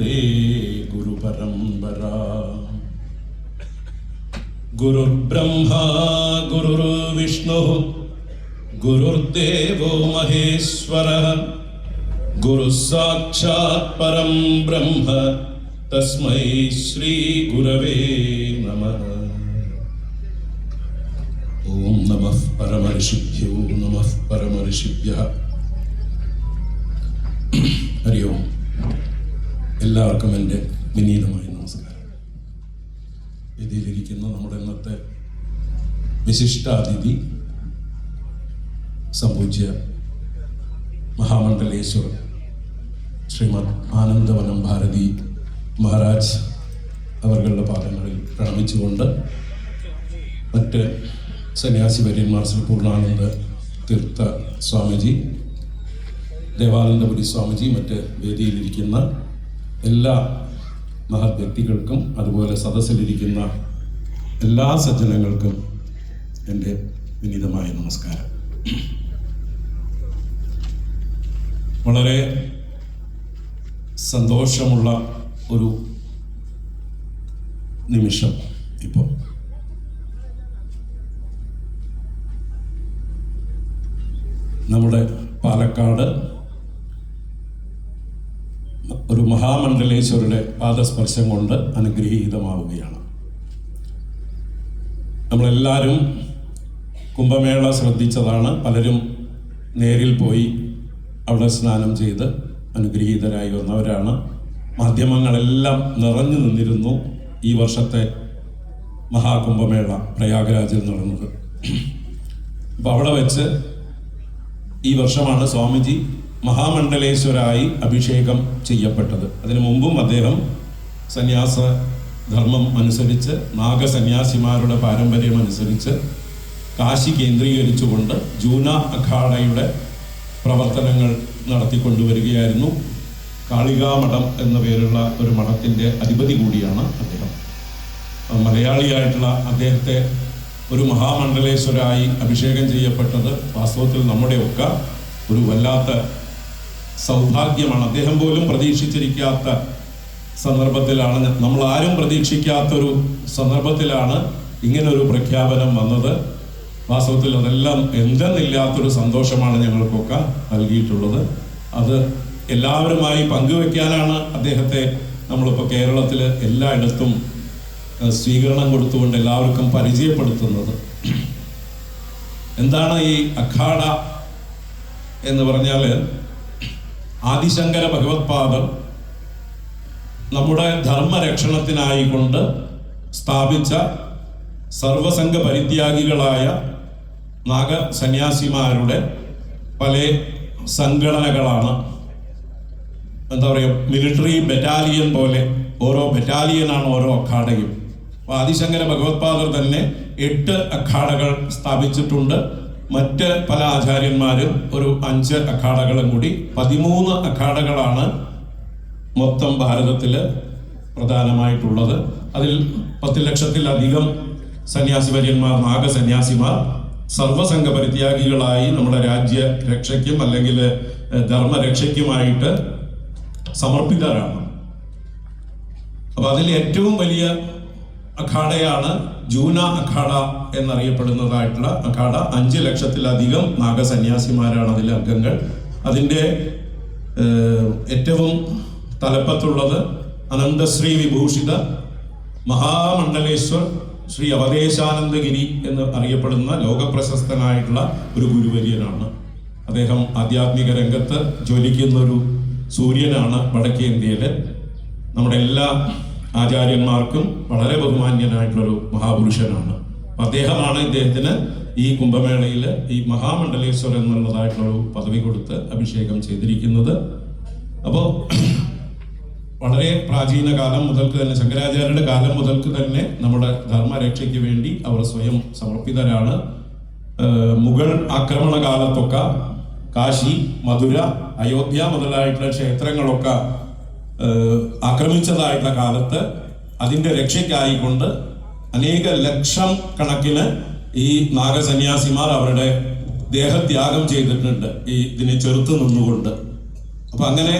വന്ദേ ഗുരുപരമ്പര. ഗുരുർബ്രഹ്മ ഗുരുർവിഷ്ണു ഗുരുദേവോ മഹേശ്വര. ഗുരു സാക്ഷാത് പരം ബ്രഹ്മ തസ്മൈ ശ്രീ ഗുരവേ നമ. ഓം നമഃ പരമഋഷിഭ്യോ നമഃ പരമർഷിഭ്യ എല്ലാവർക്കും എന്റെ വിനീതമായ നമസ്കാരം. ഇതിലിരിക്കുന്ന നമ്മുടെ ഇന്നത്തെ വിശിഷ്ടാതിഥി സംഭവിച്ച മഹാമണ്ഡലേശ്വർ ശ്രീമദ് ആനന്ദവനം ഭാരതി മഹാരാജ് അവരുടെ പാദങ്ങളിൽ പ്രണമിച്ചുകൊണ്ട് മറ്റ് സന്യാസി വര്യന്മാർ ശ്രീ പൂർണാനന്ദ തീർത്ഥ സ്വാമിജി ദേവാനന്ദപുരി സ്വാമിജി മറ്റ് വേദിയിലിരിക്കുന്ന എല്ലാ മഹത് വ്യക്തികൾക്കും അതുപോലെ സദസ്സിലിരിക്കുന്ന എല്ലാ സജ്ജനങ്ങൾക്കും എന്റെ വിനീതമായ നമസ്കാരം. വളരെ സന്തോഷമുള്ള ഒരു നിമിഷം ഇപ്പോൾ. നമ്മുടെ പാലക്കാട് മഹാമണ്ഡലേശ്വരുടെ പാദസ്പർശം കൊണ്ട് അനുഗ്രഹീതമാവുകയാണ്. നമ്മളെല്ലാവരും കുംഭമേള ശ്രദ്ധിച്ചതാണ്. പലരും നേരിൽ പോയി അവിടെ സ്നാനം ചെയ്ത് അനുഗ്രഹീതരായി വന്നവരാണ്. മാധ്യമങ്ങളെല്ലാം നിറഞ്ഞു നിന്നിരുന്നു ഈ വർഷത്തെ മഹാകുംഭമേള പ്രയാഗരാജിൽ നടന്നത്. അപ്പോൾ അവിടെ വെച്ച് ഈ വർഷമാണ് സ്വാമിജി മഹാമണ്ഡലേശ്വരായി അഭിഷേകം ചെയ്യപ്പെട്ടത്. അതിനു മുമ്പും അദ്ദേഹം സന്യാസ ധർമ്മം അനുസരിച്ച് നാഗസന്യാസിമാരുടെ പാരമ്പര്യം അനുസരിച്ച് കാശി കേന്ദ്രീകരിച്ചുകൊണ്ട് ജൂന അഖാഡയുടെ പ്രവർത്തനങ്ങൾ നടത്തിക്കൊണ്ടുവരികയായിരുന്നു. കാളികാമഠം എന്ന പേരുള്ള ഒരു മഠത്തിന്റെ അധിപതി കൂടിയാണ് അദ്ദേഹം. മലയാളിയായിട്ടുള്ള അദ്ദേഹത്തെ ഒരു മഹാമണ്ഡലേശ്വരായി അഭിഷേകം ചെയ്യപ്പെട്ടത് വാസ്തവത്തിൽ നമ്മുടെയൊക്കെ ഒരു വല്ലാത്ത സൗഭാഗ്യമാണ്. അദ്ദേഹം പോലും പ്രതീക്ഷിച്ചിരിക്കാത്ത സന്ദർഭത്തിലാണ് നമ്മൾ ആരും പ്രതീക്ഷിക്കാത്തൊരു സന്ദർഭത്തിലാണ് ഇങ്ങനൊരു പ്രഖ്യാപനം വന്നത്. വാസ്തവത്തിൽ അതെല്ലാം എന്തെന്നില്ലാത്തൊരു സന്തോഷമാണ് ഞങ്ങൾക്കൊക്കെ നൽകിയിട്ടുള്ളത്. അത് എല്ലാവരുമായി പങ്കുവെക്കാനാണ് അദ്ദേഹത്തെ നമ്മളിപ്പോൾ കേരളത്തിൽ എല്ലായിടത്തും സ്വീകരണം കൊടുത്തുകൊണ്ട് എല്ലാവർക്കും പരിചയപ്പെടുത്തുന്നത്. എന്താണ് ഈ അഖാഡ എന്ന് പറഞ്ഞാൽ ആദിശങ്കര ഭഗവത്പാദർ നമ്മുടെ ധർമ്മരക്ഷണത്തിനായി കൊണ്ട് സ്ഥാപിച്ച സർവസംഘ പരിത്യാഗികളായ നാഗസന്യാസിമാരുടെ പല സംഘടനകളാണ്. എന്താ പറയുക മിലിറ്ററി ബറ്റാലിയൻ പോലെ ഓരോ ബറ്റാലിയനാണ് ഓരോ അഖാഡയും അപ്പോൾ ആദിശങ്കര ഭഗവത്പാദർ തന്നെ എട്ട് അഖാഡകൾ സ്ഥാപിച്ചിട്ടുണ്ട്. മറ്റ് പല ആചാര്യന്മാരും ഒരു അഞ്ച് അഖാഡകളും കൂടി പതിമൂന്ന് അഖാഡകളാണ് മൊത്തം ഭാരതത്തിൽ പ്രധാനമായിട്ടുള്ളത്. അതിൽ പത്ത് ലക്ഷത്തിലധികം സന്യാസിവര്യന്മാർ നാഗസന്യാസിമാർ സർവസംഘ പരിത്യാഗികളായി നമ്മുടെ രാജ്യ രക്ഷയ്ക്കും അല്ലെങ്കിൽ ധർമ്മരക്ഷയ്ക്കുമായിട്ട് സമർപ്പിതരാണ്. അപ്പൊ അതിൽ ഏറ്റവും വലിയ അഖാഡയാണ് ജൂന അഖാഡ എന്നറിയപ്പെടുന്നതായിട്ടുള്ള അഖാഡ. അഞ്ച് ലക്ഷത്തിലധികം നാഗസന്യാസിമാരാണ് അതിലെ അംഗങ്ങൾ. അതിന്റെ ഏറ്റവും തലപ്പത്തുള്ളത് അനന്തശ്രീ വിഭൂഷിത മഹാമണ്ഡലേശ്വർ ശ്രീ അവദേശാനന്ദഗിരി എന്ന് അറിയപ്പെടുന്ന ലോകപ്രശസ്തനായിട്ടുള്ള ഒരു ഗുരുവര്യനാണ്. അദ്ദേഹം ആധ്യാത്മിക രംഗത്ത് ജ്വലിക്കുന്ന ഒരു സൂര്യനാണ് വടക്കേ ഇന്ത്യയിൽ നമ്മുടെ എല്ലാ ആചാര്യന്മാർക്കും വളരെ ബഹുമാന്യനായിട്ടുള്ളൊരു മഹാപുരുഷനാണ്. അദ്ദേഹമാണ് ഇദ്ദേഹത്തിന് ഈ കുംഭമേളയിൽ ഈ മഹാമണ്ഡലേശ്വർ എന്നുള്ളതായിട്ടുള്ളൊരു പദവി കൊടുത്ത് അഭിഷേകം ചെയ്തിരിക്കുന്നത്. അപ്പോൾ വളരെ പ്രാചീന കാലം മുതൽക്ക് തന്നെ ശങ്കരാചാര്യരുടെ കാലം മുതൽക്ക് തന്നെ നമ്മുടെ ധർമ്മരക്ഷയ്ക്ക് വേണ്ടി അവർ സ്വയം സമർപ്പിതരാണ്. മുഗൾ ആക്രമണ കാലത്തൊക്കെ കാശി മധുര അയോധ്യ മുതലായിട്ടുള്ള ക്ഷേത്രങ്ങളൊക്കെ ആക്രമിച്ചതായിട്ടുള്ള കാലത്ത് അതിന്റെ രക്ഷയ്ക്കായിക്കൊണ്ട് അനേക ലക്ഷം കണക്കിന് ഈ നാഗസന്യാസിമാർ അവരുടെ ദേഹത്യാഗം ചെയ്തിട്ടുണ്ട് ഈ ഇതിനെ ചെറുത്തു നിന്നുകൊണ്ട്. അപ്പൊ അങ്ങനെ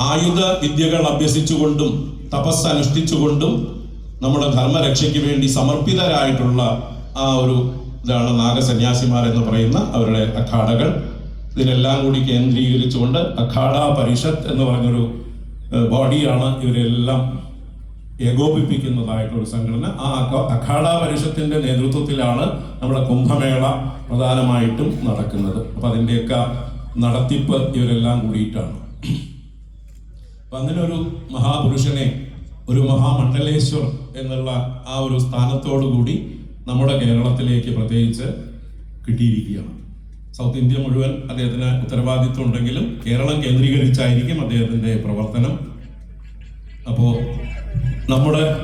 ആയുധ വിദ്യകൾ അഭ്യസിച്ചുകൊണ്ടും തപസ് അനുഷ്ഠിച്ചുകൊണ്ടും നമ്മുടെ ധർമ്മരക്ഷയ്ക്ക് വേണ്ടി സമർപ്പിതരായിട്ടുള്ള ആ ഒരു ഇതാണ് നാഗസന്യാസിമാർ എന്ന് പറയുന്ന അവരുടെ അഖാഡകൾ ഇതിനെല്ലാം കൂടി കേന്ദ്രീകരിച്ചുകൊണ്ട് അഖാഡ പരിഷത്ത് എന്ന് പറഞ്ഞൊരു ബോഡിയാണ് ഇവരെല്ലാം ഏകോപിപ്പിക്കുന്നതായിട്ടുള്ള സംഘടന. ആ അഖ- അഖാഡ പരിഷത്തിന്റെ നേതൃത്വത്തിലാണ് നമ്മുടെ കുംഭമേള പ്രധാനമായിട്ടും നടക്കുന്നത്. അപ്പൊ അതിന്റെയൊക്കെ നടത്തിപ്പ് ഇവരെല്ലാം കൂടിയിട്ടാണ്. അപ്പൊ അങ്ങനെ ഒരു മഹാപുരുഷനെ ഒരു മഹാമണ്ഡലേശ്വർ എന്നുള്ള ആ ഒരു സ്ഥാനത്തോടു കൂടി നമ്മുടെ കേരളത്തിലേക്ക് പ്രത്യേകിച്ച് കിട്ടിയിരിക്കുകയാണ്. സൗത്ത് ഇന്ത്യ മുഴുവൻ അദ്ദേഹത്തിന് ഉത്തരവാദിത്വം ഉണ്ടെങ്കിലും കേരളം കേന്ദ്രീകരിച്ചായിരിക്കും അദ്ദേഹത്തിന്റെ പ്രവർത്തനം. അപ്പോ നമ്മുടെ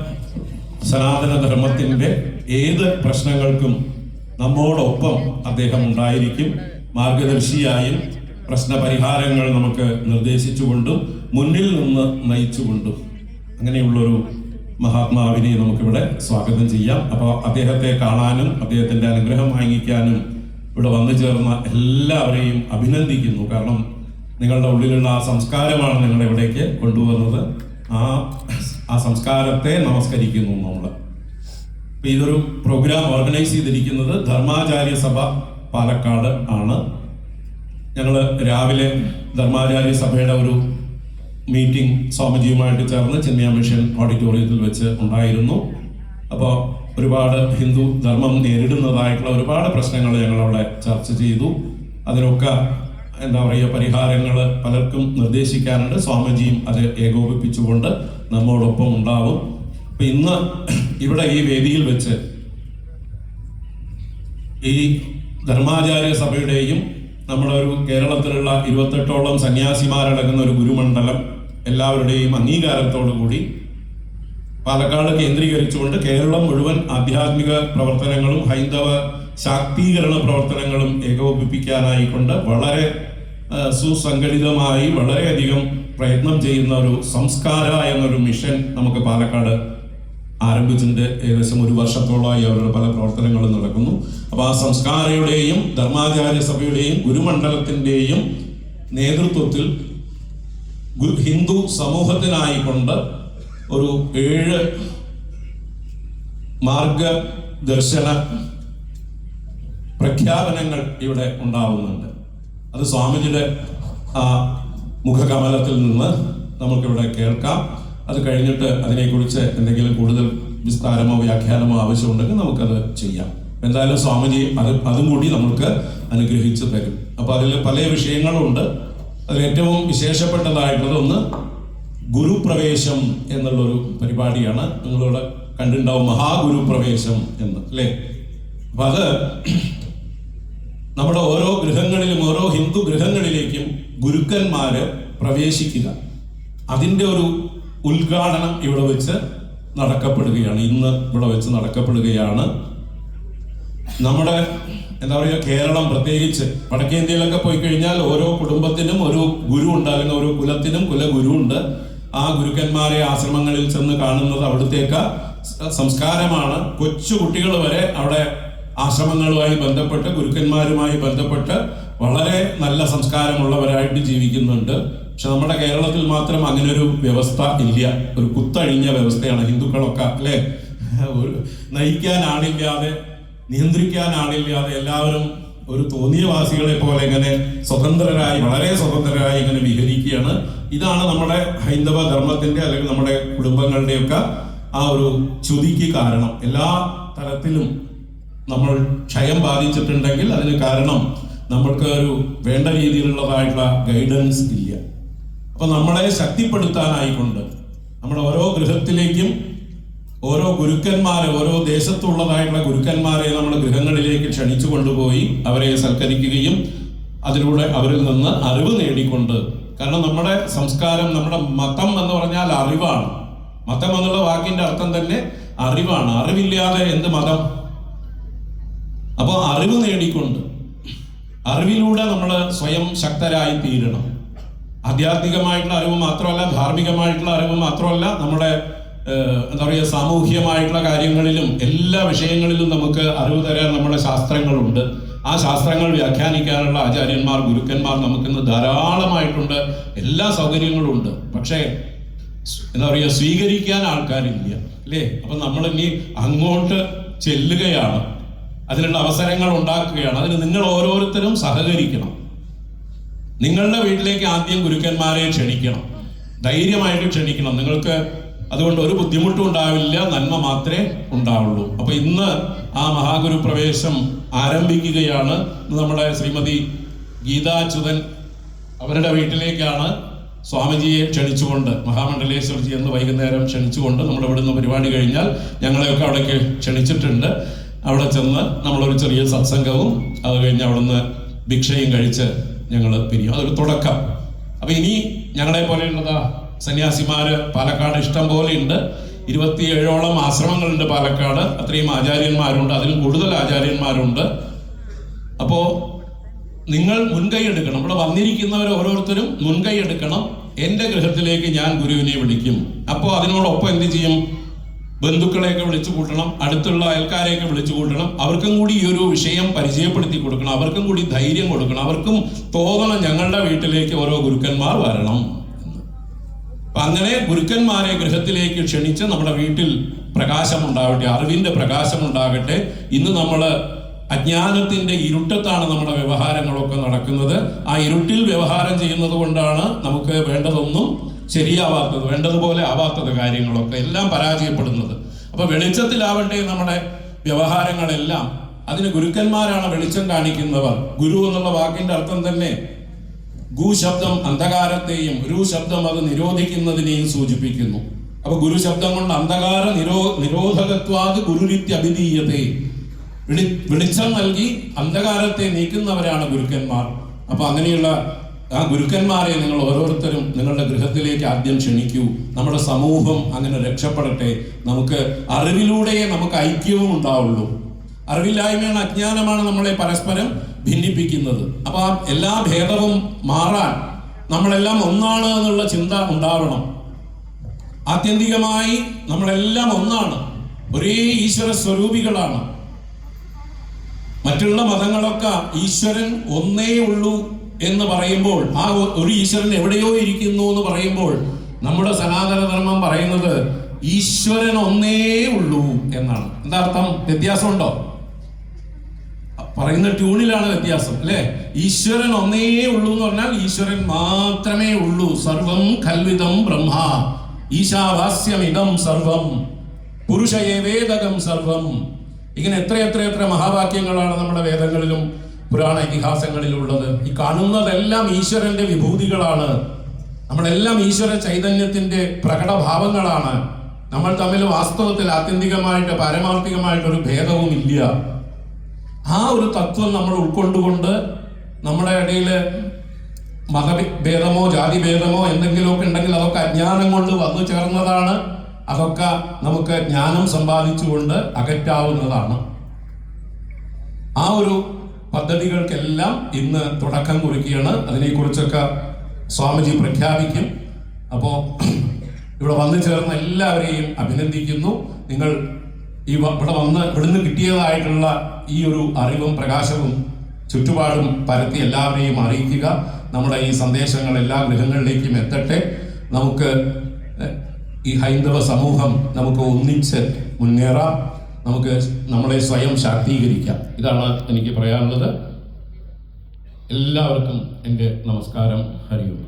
സനാതന ധർമ്മത്തിന്റെ ഏത് പ്രശ്നങ്ങൾക്കും നമ്മോടൊപ്പം അദ്ദേഹം ഉണ്ടായിരിക്കും. മാർഗദർശിയായും പ്രശ്നപരിഹാരങ്ങൾ നമുക്ക് നിർദ്ദേശിച്ചുകൊണ്ടും മുന്നിൽ നിന്ന് നയിച്ചുകൊണ്ടും. അങ്ങനെയുള്ളൊരു മഹാത്മാവിനെ നമുക്കിവിടെ സ്വാഗതം ചെയ്യാം. അപ്പോൾ അദ്ദേഹത്തെ കാണാനും അദ്ദേഹത്തിന്റെ അനുഗ്രഹം വാങ്ങിക്കാനും ഇവിടെ വന്നു ചേർന്ന എല്ലാവരെയും അഭിനന്ദിക്കുന്നു. കാരണം നിങ്ങളുടെ ഉള്ളിലുള്ള ആ സംസ്കാരമാണ് നിങ്ങളെ ഇവിടേക്ക് കൊണ്ടുവന്നത്. ആ ആ സംസ്കാരത്തെ നമസ്കരിക്കുന്നു നമ്മൾ ഇപ്പം ഇതൊരു പ്രോഗ്രാം ഓർഗനൈസ് ചെയ്തിരിക്കുന്നത് ധർമാചാര്യ സഭ പാലക്കാട് ആണ്. ഞങ്ങൾ രാവിലെ ധർമാചാര്യ സഭയുടെ ഒരു മീറ്റിംഗ് സ്വാമിജിയുമായിട്ട് ചേർന്ന് ചെന്നൈ മിഷൻ ഓഡിറ്റോറിയത്തിൽ വെച്ച് ഉണ്ടായിരുന്നു. അപ്പോൾ ഒരുപാട് ഹിന്ദു ധർമ്മം നേരിടുന്നതായിട്ടുള്ള ഒരുപാട് പ്രശ്നങ്ങൾ ഞങ്ങൾ അവിടെ ചർച്ച ചെയ്തു. അതിനൊക്കെ എന്താ പറയുക പരിഹാരങ്ങൾ പലർക്കും നിർദ്ദേശിക്കാനുണ്ട്. സ്വാമിജിയും അത് ഏകോപിപ്പിച്ചുകൊണ്ട് നമ്മോടൊപ്പം ഉണ്ടാവും. അപ്പം ഇന്ന് ഇവിടെ ഈ വേദിയിൽ വെച്ച് ഈ ധർമാചാര്യ സഭയുടെയും നമ്മുടെ ഒരു കേരളത്തിലുള്ള ഇരുപത്തെട്ടോളം സന്യാസിമാരടങ്ങുന്ന ഒരു ഗുരുമണ്ഡലം എല്ലാവരുടെയും അംഗീകാരത്തോടു കൂടി പാലക്കാട് കേന്ദ്രീകരിച്ചുകൊണ്ട് കേരളം മുഴുവൻ ആധ്യാത്മിക പ്രവർത്തനങ്ങളും ഹൈന്ദവ ശാക്തീകരണ പ്രവർത്തനങ്ങളും ഏകോപിപ്പിക്കാനായിക്കൊണ്ട് വളരെ സുസംഘടിതമായി വളരെയധികം പ്രയത്നം ചെയ്യുന്ന ഒരു സംസ്കാര എന്നൊരു മിഷൻ നമുക്ക് പാലക്കാട് ആരംഭിച്ചിട്ടുണ്ട്. ഏകദേശം ഒരു വർഷത്തോളമായി അവരുടെ പല പ്രവർത്തനങ്ങളും നടക്കുന്നു. അപ്പൊ ആ സംസ്കാരയുടെയും ധർമാചാര്യ സഭയുടെയും ഗുരുമണ്ഡലത്തിന്റെയും നേതൃത്വത്തിൽ ഹിന്ദു സമൂഹത്തിനായിക്കൊണ്ട് ഒരു ഏഴ് മാർഗദർശന പ്രഖ്യാപനങ്ങൾ ഇവിടെ ഉണ്ടാവുന്നുണ്ട്. അത് സ്വാമിജിയുടെ ആ മുഖകമലത്തിൽ നിന്ന് നമുക്കിവിടെ കേൾക്കാം. അത് കഴിഞ്ഞിട്ട് അതിനെക്കുറിച്ച് എന്തെങ്കിലും കൂടുതൽ വിസ്താരമോ വ്യാഖ്യാനമോ ആവശ്യമുണ്ടെങ്കിൽ നമുക്കത് ചെയ്യാം. എന്തായാലും സ്വാമിജി അത് അതും കൂടി നമുക്ക് അനുഗ്രഹിച്ചു തരും. അപ്പൊ അതിൽ പല വിഷയങ്ങളുണ്ട്. അതിൽ ഏറ്റവും വിശേഷപ്പെട്ടതായിട്ടുള്ളത് ഒന്ന് ഗുരുപ്രവേശം എന്നുള്ളൊരു പരിപാടിയാണ്. നിങ്ങളിവിടെ കണ്ടിട്ടുണ്ടാവും മഹാഗുരുപ്രവേശം എന്ന് അല്ലേ? അപ്പൊ അത് നമ്മുടെ ഓരോ ഗൃഹങ്ങളിലും ഓരോ ഹിന്ദു ഗൃഹങ്ങളിലേക്കും ഗുരുക്കന്മാര് പ്രവേശിക്കുക. അതിന്റെ ഒരു ഉദ്ഘാടനം ഇവിടെ വെച്ച് നടക്കപ്പെടുകയാണ്. ഇന്ന് ഇവിടെ വെച്ച് നടക്കപ്പെടുകയാണ്. നമ്മുടെ എന്താ പറയുക കേരളം പ്രത്യേകിച്ച് വടക്കേന്ത്യയിലൊക്കെ പോയി കഴിഞ്ഞാൽ ഓരോ കുടുംബത്തിനും ഒരു ഗുരു ഉണ്ട് അല്ലെങ്കിൽ ഓരോ കുലത്തിനും കുലഗുരു ഉണ്ട് ആ ഗുരുക്കന്മാരെ ആശ്രമങ്ങളിൽ ചെന്ന് കാണുന്നത് അവിടുത്തേക്ക് സംസ്കാരമാണ്. കൊച്ചു കുട്ടികൾ വരെ അവിടെ ആശ്രമങ്ങളുമായി ബന്ധപ്പെട്ട് ഗുരുക്കന്മാരുമായി ബന്ധപ്പെട്ട് വളരെ നല്ല സംസ്കാരമുള്ളവരായിട്ട് ജീവിക്കുന്നുണ്ട്. പക്ഷെ നമ്മുടെ കേരളത്തിൽ മാത്രം അങ്ങനെ ഒരു വ്യവസ്ഥ ഇല്ല. ഒരു കുത്തഴിഞ്ഞ വ്യവസ്ഥയാണ് ഹിന്ദുക്കളൊക്കെ അല്ലെ? നയിക്കാൻ ആളില്ലാതെ നിയന്ത്രിക്കാൻ ആളില്ലാതെ എല്ലാവരും ഒരു തോന്നിയവാസികളെ പോലെ ഇങ്ങനെ സ്വതന്ത്രരായി വളരെ സ്വതന്ത്രരായി ഇങ്ങനെ വിഹരിക്കുകയാണ്. ഇതാണ് നമ്മുടെ ഹൈന്ദവ ധർമ്മത്തിന്റെ അല്ലെങ്കിൽ നമ്മുടെ കുടുംബങ്ങളുടെയൊക്കെ ആ ഒരു ചുതിക്ക് കാരണം. എല്ലാ തരത്തിലും നമ്മൾ ക്ഷയം ബാധിച്ചിട്ടുണ്ടെങ്കിൽ അതിന് കാരണം നമ്മൾക്ക് ഒരു വേണ്ട രീതിയിലുള്ളതായിട്ടുള്ള ഗൈഡൻസ് ഇല്ല. അപ്പൊ നമ്മളെ ശക്തിപ്പെടുത്താനായിക്കൊണ്ട് നമ്മുടെ ഓരോ ഗൃഹത്തിലേക്കും ഓരോ ഗുരുക്കന്മാരെ ഓരോ ദേശത്തുള്ളതായിട്ടുള്ള ഗുരുക്കന്മാരെ നമ്മൾ ഗൃഹങ്ങളിലേക്ക് ക്ഷണിച്ചു കൊണ്ടുപോയി അവരെ സൽക്കരിക്കുകയും അതിലൂടെ അവരിൽ നിന്ന് അറിവ് നേടിക്കൊണ്ട് കാരണം നമ്മുടെ സംസ്കാരം നമ്മുടെ മതം എന്ന് പറഞ്ഞാൽ അറിവാണ്. മതം എന്നുള്ള വാക്കിന്റെ അർത്ഥം തന്നെ അറിവാണ്. അറിവില്ലാതെ എന്ത് മതം? അപ്പോൾ അറിവ് നേടിക്കൊണ്ട് അറിവിലൂടെ നമ്മൾ സ്വയം ശക്തരായി തീരണം. ആധ്യാത്മികമായിട്ടുള്ള അറിവ് മാത്രമല്ല ധാർമ്മികമായിട്ടുള്ള അറിവ് മാത്രമല്ല നമ്മുടെ എന്താ പറയുക സാമൂഹ്യമായിട്ടുള്ള കാര്യങ്ങളിലും എല്ലാ വിഷയങ്ങളിലും നമുക്ക് അറിവ് തരാൻ നമ്മുടെ ശാസ്ത്രങ്ങളുണ്ട്. ആ ശാസ്ത്രങ്ങൾ വ്യാഖ്യാനിക്കാനുള്ള ആചാര്യന്മാർ ഗുരുക്കന്മാർ നമുക്കിന്ന് ധാരാളമായിട്ടുണ്ട്. എല്ലാ സൗകര്യങ്ങളും ഉണ്ട്. പക്ഷേ എന്താ പറയുക സ്വീകരിക്കാൻ ആൾക്കാരില്ല. അല്ലേ? അപ്പം നമ്മൾ ഇനി അങ്ങോട്ട് ചെല്ലുകയാണ്. അതിനുള്ള അവസരങ്ങൾ ഉണ്ടാക്കുകയാണ്. അതിന് നിങ്ങൾ ഓരോരുത്തരും സഹകരിക്കണം. നിങ്ങളുടെ വീട്ടിലേക്ക് ആദ്യം ഗുരുക്കന്മാരെ ക്ഷണിക്കണം. ധൈര്യമായിട്ട് ക്ഷണിക്കണം. നിങ്ങൾക്ക് അതുകൊണ്ട് ഒരു ബുദ്ധിമുട്ടും ഉണ്ടാവില്ല നന്മ മാത്രമേ ഉണ്ടാവുള്ളൂ. അപ്പൊ ഇന്ന് ആ മഹാഗുരു പ്രവേശം ആരംഭിക്കുകയാണ്. നമ്മുടെ ശ്രീമതി ഗീതാച്യുതൻ അവരുടെ വീട്ടിലേക്കാണ് സ്വാമിജിയെ ക്ഷണിച്ചുകൊണ്ട് മഹാമണ്ഡലേശ്വർജി എന്ന് വൈകുന്നേരം ക്ഷണിച്ചുകൊണ്ട് നമ്മൾ ഇവിടുന്ന് പരിപാടി കഴിഞ്ഞാൽ ഞങ്ങളെയൊക്കെ അവിടേക്ക് ക്ഷണിച്ചിട്ടുണ്ട്. അവിടെ ചെന്ന് നമ്മളൊരു ചെറിയ സത്സംഗവും അത് കഴിഞ്ഞ് അവിടുന്ന് ഭിക്ഷയും കഴിച്ച് ഞങ്ങൾ പിരിയും. അതൊരു തുടക്കം. അപ്പൊ ഇനി ഞങ്ങളെ പോലെയുള്ളതാ സന്യാസിമാര് പാലക്കാട് ഇഷ്ടം പോലെ ഉണ്ട്. ഇരുപത്തിയേഴോളം ആശ്രമങ്ങളുണ്ട് പാലക്കാട്. അത്രയും ആചാര്യന്മാരുണ്ട്. അതിൽ കൂടുതൽ ആചാര്യന്മാരുണ്ട്. അപ്പോ നിങ്ങൾ മുൻകൈ എടുക്കണം. ഇവിടെ വന്നിരിക്കുന്നവർ ഓരോരുത്തരും മുൻകൈ എടുക്കണം. എന്റെ ഗൃഹത്തിലേക്ക് ഞാൻ ഗുരുവിനെ വിളിക്കും. അപ്പോൾ അതിനോടൊപ്പം എന്ത് ചെയ്യും? ബന്ധുക്കളെയൊക്കെ വിളിച്ചു കൂട്ടണം. അടുത്തുള്ള അയൽക്കാരെയൊക്കെ വിളിച്ചു കൂട്ടണം. അവർക്കും കൂടി ഈ ഒരു വിഷയം പരിചയപ്പെടുത്തി കൊടുക്കണം. അവർക്കും കൂടി ധൈര്യം കൊടുക്കണം. അവർക്കും തോന്നണം ഞങ്ങളുടെ വീട്ടിലേക്ക് ഓരോ ഗുരുക്കന്മാർ വരണം. അപ്പൊ അങ്ങനെ ഗുരുക്കന്മാരെ ഗൃഹത്തിലേക്ക് ക്ഷണിച്ച് നമ്മുടെ വീട്ടിൽ പ്രകാശം ഉണ്ടാവട്ടെ അറിവിന്റെ പ്രകാശം ഉണ്ടാകട്ടെ ഇന്ന് നമ്മൾ അജ്ഞാനത്തിന്റെ ഇരുട്ടത്താണ് നമ്മുടെ വ്യവഹാരങ്ങളൊക്കെ നടക്കുന്നത്. ആ ഇരുട്ടിൽ വ്യവഹാരം ചെയ്യുന്നത് കൊണ്ടാണ് നമുക്ക് വേണ്ടതൊന്നും ശരിയാവാത്തത് വേണ്ടതുപോലെ ആവാത്തത് കാര്യങ്ങളൊക്കെ എല്ലാം പരാജയപ്പെടുന്നത്. അപ്പൊ വെളിച്ചത്തിലാവട്ടെ നമ്മുടെ വ്യവഹാരങ്ങളെല്ലാം? അതിന് ഗുരുക്കന്മാരാണ് വെളിച്ചം കാണിക്കുന്നവർ. ഗുരു എന്നുള്ള വാക്കിന്റെ അർത്ഥം തന്നെ ഗു ശബ്ദം അന്ധകാരത്തെയും ഗുരു ശബ്ദം അത് നിരോധിക്കുന്നതിനെയും സൂചിപ്പിക്കുന്നു. അപ്പൊ ഗുരു ശബ്ദം കൊണ്ട് അന്ധകാര നിരോ നിരോധകത്വാത് ഗുരുരിത്യ അഭിധീയത്തെ വിളി വെളിച്ചം നൽകി അന്ധകാരത്തെ നീക്കുന്നവരാണ് ഗുരുക്കന്മാർ. അപ്പൊ അങ്ങനെയുള്ള ആ ഗുരുക്കന്മാരെ നിങ്ങൾ ഓരോരുത്തരും നിങ്ങളുടെ ഗൃഹത്തിലേക്ക് ആദ്യം ക്ഷണിക്കൂ. നമ്മുടെ സമൂഹം അങ്ങനെ രക്ഷപ്പെടട്ടെ. നമുക്ക് അറിവിലൂടെയേ നമുക്ക് ഐക്യവും ഉണ്ടാവുള്ളൂ. അറിവില്ലായ്മയാണ് അജ്ഞാനമാണ് നമ്മളെ പരസ്പരം ഭിന്നിപ്പിക്കുന്നത്. അപ്പൊ ആ എല്ലാ ഭേദവും മാറാൻ നമ്മളെല്ലാം ഒന്നാണ് എന്നുള്ള ചിന്ത ഉണ്ടാവണം. ആത്യന്തികമായി നമ്മളെല്ലാം ഒന്നാണ്. ഒരേ ഈശ്വര സ്വരൂപികളാണ്. മറ്റുള്ള മതങ്ങളൊക്കെ ഈശ്വരൻ ഒന്നേ ഉള്ളൂ എന്ന് പറയുമ്പോൾ ആ ഒരു ഈശ്വരൻ എവിടെയോ ഇരിക്കുന്നു എന്ന് പറയുമ്പോൾ നമ്മുടെ സനാതന ധർമ്മം പറയുന്നത് ഈശ്വരൻ ഒന്നേ ഉള്ളൂ എന്നാണ്. എന്താ അർത്ഥം വ്യത്യാസമുണ്ടോ? പറയുന്ന ട്യൂണിലാണ് വ്യത്യാസം അല്ലെ? ഈശ്വരൻ ഒന്നേ ഉള്ളൂ എന്ന് പറഞ്ഞാൽ ഈശ്വരൻ മാത്രമേ ഉള്ളൂ. സർവം കൽവിതം ബ്രഹ്മ. ഈശാവാസ്യമിതം സർവം. പുരുഷയേ വേദകം സർവം. ഇങ്ങനെ എത്ര എത്ര എത്ര മഹാവാക്യങ്ങളാണ് നമ്മുടെ വേദങ്ങളിലും പുരാണ ഇതിഹാസങ്ങളിലും ഉള്ളത് ഈ കാണുന്നതെല്ലാം ഈശ്വരന്റെ വിഭൂതികളാണ്. നമ്മളെല്ലാം ഈശ്വര ചൈതന്യത്തിന്റെ പ്രകടഭാവങ്ങളാണ്. നമ്മൾ തമ്മിൽ വാസ്തവത്തിൽ ആത്യന്തികമായിട്ട് പാരമാർത്ഥികമായിട്ട് ഒരു ഭേദവും ഇല്ല ആ ഒരു തത്വം നമ്മൾ ഉൾക്കൊണ്ടുകൊണ്ട് നമ്മുടെ ഇടയിൽ മതഭേദമോ ജാതി ഭേദമോ എന്തെങ്കിലുമൊക്കെ ഉണ്ടെങ്കിൽ അതൊക്കെ അജ്ഞാനം കൊണ്ട് വന്നു ചേർന്നതാണ്. അതൊക്കെ നമുക്ക് ജ്ഞാനം സമ്പാദിച്ചുകൊണ്ട് അകറ്റാവുന്നതാണ്. ആ ഒരു പദ്ധതികൾക്കെല്ലാം ഇന്ന് തുടക്കം കുറിക്കുകയാണ്. അതിനെക്കുറിച്ചൊക്കെ സ്വാമിജി പ്രഖ്യാപിക്കും. അപ്പോൾ ഇവിടെ വന്നു ചേർന്ന എല്ലാവരെയും അഭിനന്ദിക്കുന്നു. നിങ്ങൾ ഈ ഇവിടെ വന്ന് ഇവിടുന്ന് കിട്ടിയതായിട്ടുള്ള ഈ ഒരു അറിവും പ്രകാശവും ചുറ്റുപാടും പരത്തി എല്ലാവരെയും അറിയിക്കുക. നമ്മുടെ ഈ സന്ദേശങ്ങൾ എല്ലാ ഗൃഹങ്ങളിലേക്കും എത്തട്ടെ. നമുക്ക് ഈ ഹൈന്ദവ സമൂഹം നമുക്ക് ഒന്നിച്ച് മുന്നേറാം. നമുക്ക് നമ്മളെ സ്വയം ശാക്തീകരിക്കാം. ഇതാണ് എനിക്ക് പറയാനുള്ളത്. എല്ലാവർക്കും എന്റെ നമസ്കാരം. ഹരിയും.